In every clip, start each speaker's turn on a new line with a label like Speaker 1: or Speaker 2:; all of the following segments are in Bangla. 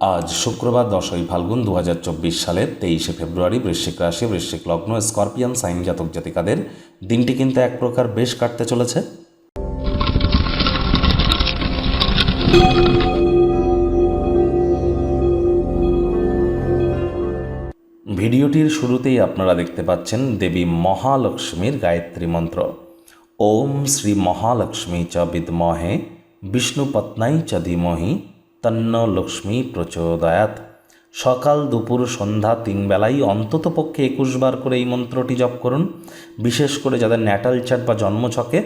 Speaker 1: আজ শুক্রবার দশই ফাল্গুন দু হাজার চব্বিশ সালের তেইশে ফেব্রুয়ারি বৃশ্চিক রাশি, বৃশ্চিক লগ্ন, স্করপিয়ান, সাইন জাতক জাতিকাদের দিনটি কিন্তু এক প্রকার বেশ কাটতে চলেছে। ভিডিওটির শুরুতেই আপনারা দেখতে পাচ্ছেন দেবী মহালক্ষ্মীর গায়ত্রী মন্ত্র। ওম শ্রী মহালক্ষ্মী চ বিদ্মহে বিষ্ণুপত্নাই চ ধীমহি তন্ন লক্ষ্মী প্রচোদয়াত। সকাল, দুপুর, সন্ধ্যা, তিন বেলাই অন্তত পক্ষে একুশ বার করে এই মন্ত্রটি জপ করুন। বিশেষ করে যাদের ন্যাটাল চার্ট বা জন্মছকে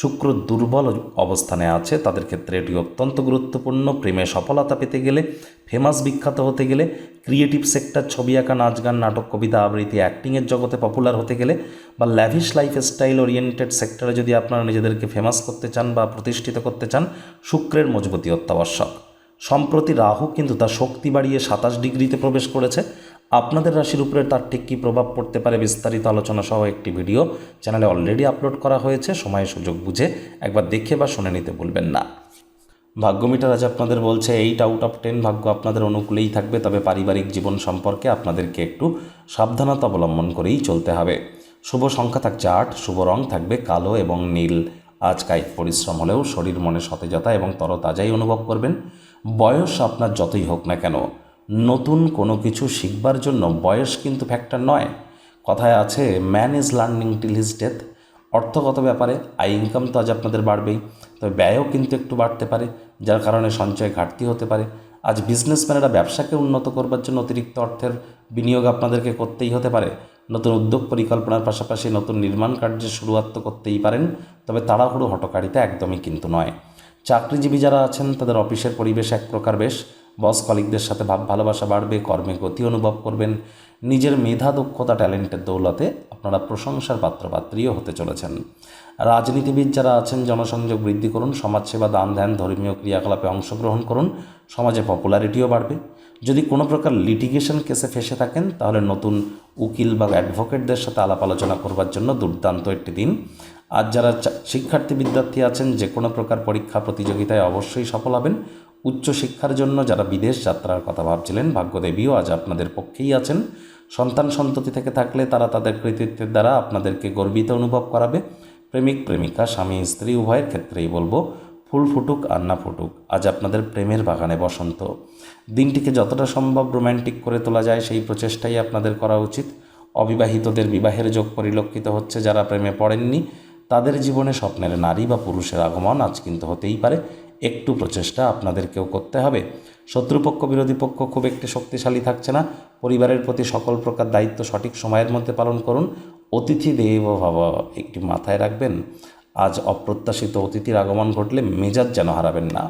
Speaker 1: শুক্র দুর্বল অবস্থানে আছে, তাদের ক্ষেত্রে এটি অত্যন্ত গুরুত্বপূর্ণ। প্রেমে সফলতা পেতে গেলে, ফেমাস বিখ্যাত হতে গেলে, ক্রিয়েটিভ সেক্টর, ছবি আঁকা, নাচ গান, নাটক, কবিতা আবৃত্তি অ্যাক্টিংয়ের জগতে পপুলার হতে গেলে বা ল্যাভিশ লাইফ স্টাইল ওরিয়েন্টেড সেক্টরে যদি আপনারা নিজেদেরকে ফেমাস করতে চান বা প্রতিষ্ঠিত করতে চান, শুক্রের মজবুতি অত্যাবশ্যক। সম্প্রতি রাহু কিন্তু তার শক্তি বাড়িয়ে সাতাশ ডিগ্রিতে প্রবেশ করেছে। আপনাদের রাশির উপরে তার ঠিক কী প্রভাব পড়তে পারে বিস্তারিত আলোচনা সহ একটি ভিডিও চ্যানেলে অলরেডি আপলোড করা হয়েছে। সময় সুযোগ বুঝে একবার দেখে বা শুনে নিতে ভুলবেন না। ভাগ্যমিটার আজ আপনাদের বলছে, এইট আউট অফ টেন ভাগ্য আপনাদের অনুকূলেই থাকবে, তবে পারিবারিক জীবন সম্পর্কে আপনাদেরকে একটু সাবধানতা অবলম্বন করেই চলতে হবে। শুভ সংখ্যা থাকছে আট, শুভ রং থাকবে কালো এবং নীল। আজ কায়িক পরিশ্রম হলেও শরীর মনে সতেজতা এবং তরতাজাই অনুভব করবেন। বয়স আপনার যতই হোক না কেন, নতুন কোনো কিছু শিখবার জন্য বয়স কিন্তু ফ্যাক্টর নয়। কথায় আছে man is learning till his death অর্থগত ব্যাপারে আয় ইনকাম তো আজ আপনাদের বাড়বেই, তবে ব্যয়ও কিন্তু একটু বাড়তে পারে, যার কারণে সঞ্চয় ঘাটতি হতে পারে। আজ বিজনেসম্যানেরা ব্যবসাকে উন্নত করবার জন্য অতিরিক্ত অর্থের বিনিয়োগ আপনাদেরকে করতেই হতে পারে। নতুন উদ্যোগ পরিকল্পনার পাশাপাশি নতুন নির্মাণ কার্যের শুরুয়াত করতেই পারেন, তবে তাড়াহুড়ো হটকারিতা একদমই কিন্তু নয়। চাকরিজীবী যারা আছেন, তাদের অফিসের পরিবেশ এক প্রকার বেশ। বস কলিকদের সাথে ভাব ভালোবাসা বাড়বে, কর্মে গতি অনুভব করবেন। নিজের মেধা, দক্ষতা, ট্যালেন্টের দৌলতে আপনারা প্রশংসার পাত্রপাত্রীও হতে চলেছেন। রাজনীতিবিদ যারা আছেন, জনসংযোগ বৃদ্ধি করুন, সমাজসেবা, দান ধ্যান, ধর্মীয় ক্রিয়াকলাপে অংশগ্রহণ করুন, সমাজে পপুলারিটিও বাড়বে। যদি কোনো প্রকার লিটিগেশন কেসে ফেসে থাকেন, তাহলে নতুন উকিল বা অ্যাডভোকেটদের সাথে আলাপ আলোচনা করবার জন্য দুর্দান্ত একটি দিন। আর যারা শিক্ষার্থী বিদ্যার্থী আছেন, যে কোনো প্রকার পরীক্ষা প্রতিযোগিতায় অবশ্যই সফল হবেন। উচ্চশিক্ষার জন্য যারা বিদেশ যাত্রার কথা ভাবছিলেন, ভাগ্যদেবীও আজ আপনাদের পক্ষেই আছেন। সন্তান সন্ততি থেকে থাকলে তারা তাদের কৃতিত্বের দ্বারা আপনাদেরকে গর্বিত অনুভব করাবে। প্রেমিক, প্রেমিকা, স্বামী, স্ত্রী, উভয়ের ক্ষেত্রেই বলব ফুল ফুটুক আর না ফুটুক, আজ আপনাদের প্রেমের বাগানে বসন্ত। দিনটিকে যতটা সম্ভব রোম্যান্টিক করে তোলা যায়, সেই প্রচেষ্টাই আপনাদের করা উচিত। অবিবাহিতদের বিবাহের যোগ পরিলক্ষিত হচ্ছে যারা প্রেমে পড়েননি, তাদের জীবনে স্বপ্নের নারী বা পুরুষের আগমন আজ কিন্তু হতেই পারে। একটু প্রচেষ্টা আপনাদেরকেও করতে হবে। শত্রুপক্ষ, বিরোধী পক্ষ খুব একটি শক্তিশালী থাকছে না। পরিবারের প্রতি সকল প্রকার দায়িত্ব সঠিক সময়ের মধ্যে পালন করুন। অতিথি দেব ভাব একটি মাথায় রাখবেন। আজ অপ্রত্যাশিত অতিথির আগমন ঘটলে মেজাজ যেন হারাবেন না।